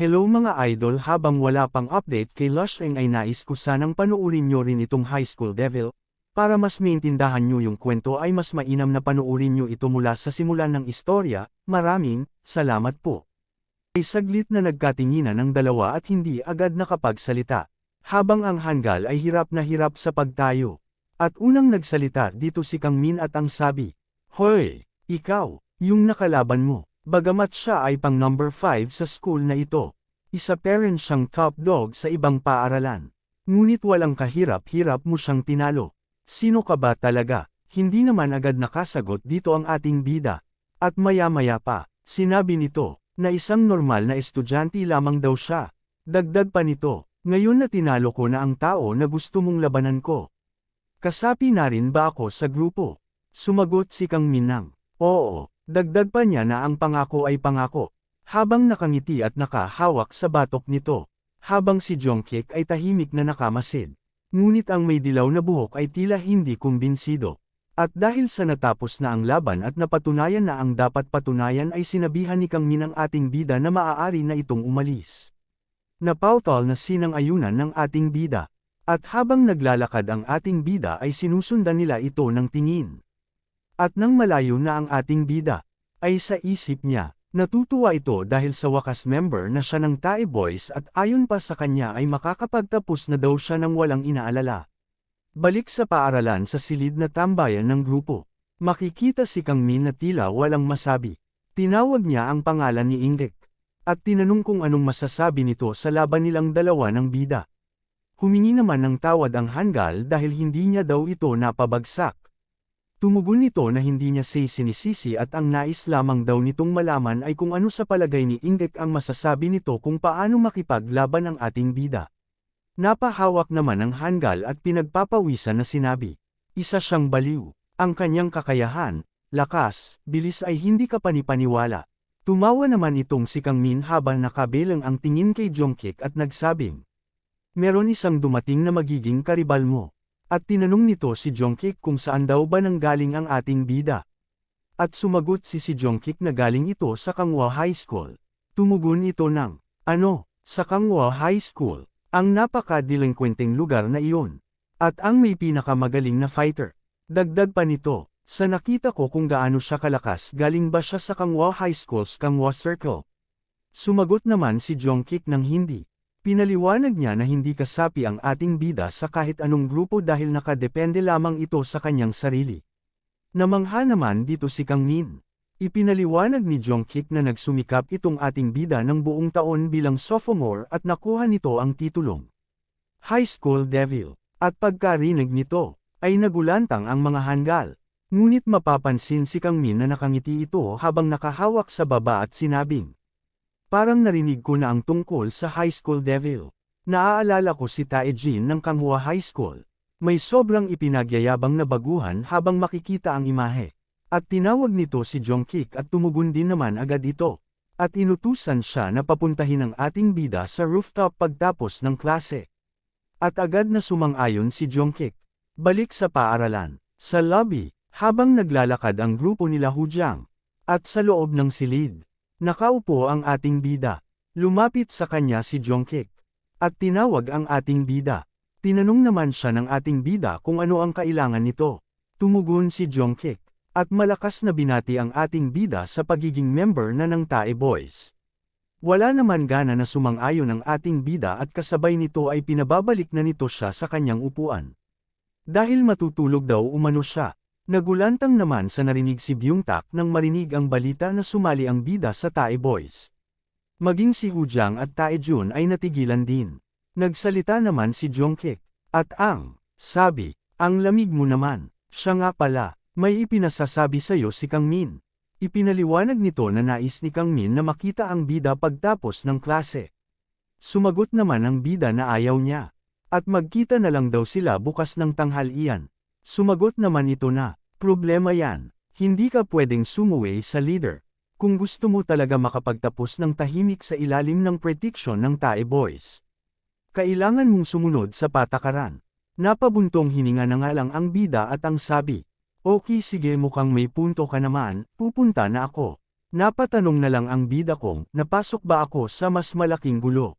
Hello mga idol habang wala pang update kay Lush Ring ay nais ko sanang panuorin nyo rin itong High School Devil, para mas maintindahan nyo yung kwento ay mas mainam na panuorin nyo ito mula sa simulan ng istorya, maraming, salamat po. Ay saglit na nagkatinginan ng dalawa at hindi agad nakapagsalita, habang ang hanggal ay hirap na hirap sa pagtayo. At unang nagsalita dito si Kang Min at ang sabi, Hoy, ikaw, yung nakalaban mo. Bagamat siya ay pang number 5 sa school na ito, isa parent siyang top dog sa ibang paaralan. Ngunit walang kahirap-hirap mo siyang tinalo. Sino ka ba talaga? Hindi naman agad nakasagot dito ang ating bida. At maya-maya pa, sinabi nito, na isang normal na estudyante lamang daw siya. Dagdag pa nito, ngayon na tinalo ko na ang tao na gusto mong labanan ko. Kasapi na rin ba ako sa grupo? Sumagot si Kang Minang. Oo, Dagdag pa niya na ang pangako ay pangako, habang nakangiti at nakahawak sa batok nito, habang si Jongkik ay tahimik na nakamasid. Ngunit ang may dilaw na buhok ay tila hindi kumbinsido. At dahil sa natapos na ang laban at napatunayan na ang dapat patunayan ay sinabihan ni Kang Min ang ating bida na maaari na itong umalis. Napautol na sinang ayunan ng ating bida. At habang naglalakad ang ating bida ay sinusundan nila ito ng tingin. At nang malayo na ang ating bida, ay sa isip niya, natutuwa ito dahil sa wakas member na siya ng Tae Boys at ayon pa sa kanya ay makakapagtapos na daw siya ng walang inaalala. Balik sa paaralan sa silid na tambayan ng grupo. Makikita si Kang Min na tila walang masabi. Tinawag niya ang pangalan ni Ingek. At tinanong kung anong masasabi nito sa laban nilang dalawa ng bida. Humingi naman ng tawad ang Hanggal dahil hindi niya daw ito napabagsak. Tumugon nito na hindi niya say sinisisi at ang nais lamang daw nitong malaman ay kung ano sa palagay ni Ingek ang masasabi nito kung paano makipaglaban ang ating bida. Napahawak naman ang hanggal at pinagpapawisan na sinabi. Isa siyang baliw. Ang kanyang kakayahan, lakas, bilis ay hindi ka panipaniwala. Tumawa naman itong si Kang Min habang nakabilang ang tingin kay Jongkik at nagsabing. Meron isang dumating na magiging karibal mo. At tinanong nito si Jongkik kung saan daw ba nanggaling ang ating bida. At sumagot si si Jongkik na galing ito sa Kangwa High School. Tumugon ito ng, ano, sa Kangwa High School, ang napaka-delinquenteng lugar na iyon. At ang may pinakamagaling na fighter. Dagdag pa nito, sa nakita ko kung gaano siya kalakas galing ba siya sa Kangwa High School's Kangwa Circle. Sumagot naman si Jongkik ng hindi. Pinaliwanag niya na hindi kasapi ang ating bida sa kahit anong grupo dahil nakadepende lamang ito sa kanyang sarili. Namangha naman dito si Kang Min. Ipinaliwanag ni Jongkik na nagsumikap itong ating bida ng buong taon bilang sophomore at nakuha nito ang titulong High School Devil. At pagkarinig nito, ay nagulantang ang mga hanggal. Ngunit mapapansin si Kang Min na nakangiti ito habang nakahawak sa baba at sinabing, Parang narinig ko na ang tungkol sa High School Devil. Naaalala ko si Tae Jin ng Kanghua High School. May sobrang ipinagyayabang na baguhan habang makikita ang imahe. At tinawag nito si Jongkik at tumugon din naman agad ito. At inutusan siya na papuntahin ang ating bida sa rooftop pagtapos ng klase. At agad na sumang-ayon si Jongkik. Balik sa paaralan. Sa lobby, habang naglalakad ang grupo nila Hujiang. At sa loob ng silid. Nakaupo ang ating bida. Lumapit sa kanya si Jongkik. At tinawag ang ating bida. Tinanong naman siya ng ating bida kung ano ang kailangan nito. Tumugon si Jongkik. At malakas na binati ang ating bida sa pagiging member na ng Tae Boys. Wala naman gana na sumang-ayon ang ating bida at kasabay nito ay pinababalik na nito siya sa kanyang upuan. Dahil matutulog daw umano siya, Nagulantang naman sa narinig si Byungtak nang marinig ang balita na sumali ang bida sa Tae Boys. Maging si Hujiang at Tae Jun ay natigilan din. Nagsalita naman si Jongkik. At ang, sabi, ang lamig mo naman, siya nga pala, may ipinasasabi sa'yo si Kang Min. Ipinaliwanag nito na nais ni Kang Min na makita ang bida pagtapos ng klase. Sumagot naman ang bida na ayaw niya. At magkita na lang daw sila bukas ng tanghalian. Sumagot naman ito na, Problema yan. Hindi ka pwedeng sumuway sa leader. Kung gusto mo talaga makapagtapos ng tahimik sa ilalim ng prediction ng Tae Boys. Kailangan mong sumunod sa patakaran. Napabuntong hininga na nga lang ang bida at ang sabi. Okay sige mukhang may punto ka naman, pupunta na ako. Napatanong na lang ang bida kong, napasok ba ako sa mas malaking gulo?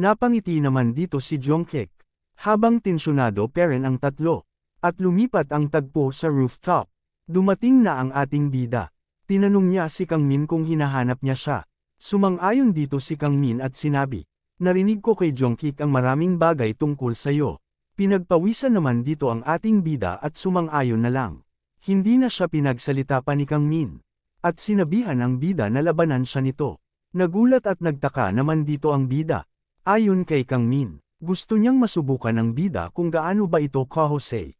Napangiti naman dito si Jungkook. Habang tensyonado peren ang tatlo. At lumipat ang tagpo sa rooftop. Dumating na ang ating bida. Tinanong niya si Kang Min kung hinahanap niya siya. Sumang-ayon dito si Kang Min at sinabi, Narinig ko kay Jungkook ang maraming bagay tungkol sa'yo. Pinagpawisan naman dito ang ating bida at sumang-ayon na lang. Hindi na siya pinagsalita pa ni Kang Min. At sinabihan ang bida na labanan siya nito. Nagulat at nagtaka naman dito ang bida. Ayon kay Kang Min, gusto niyang masubukan ng bida kung gaano ba ito kahusay.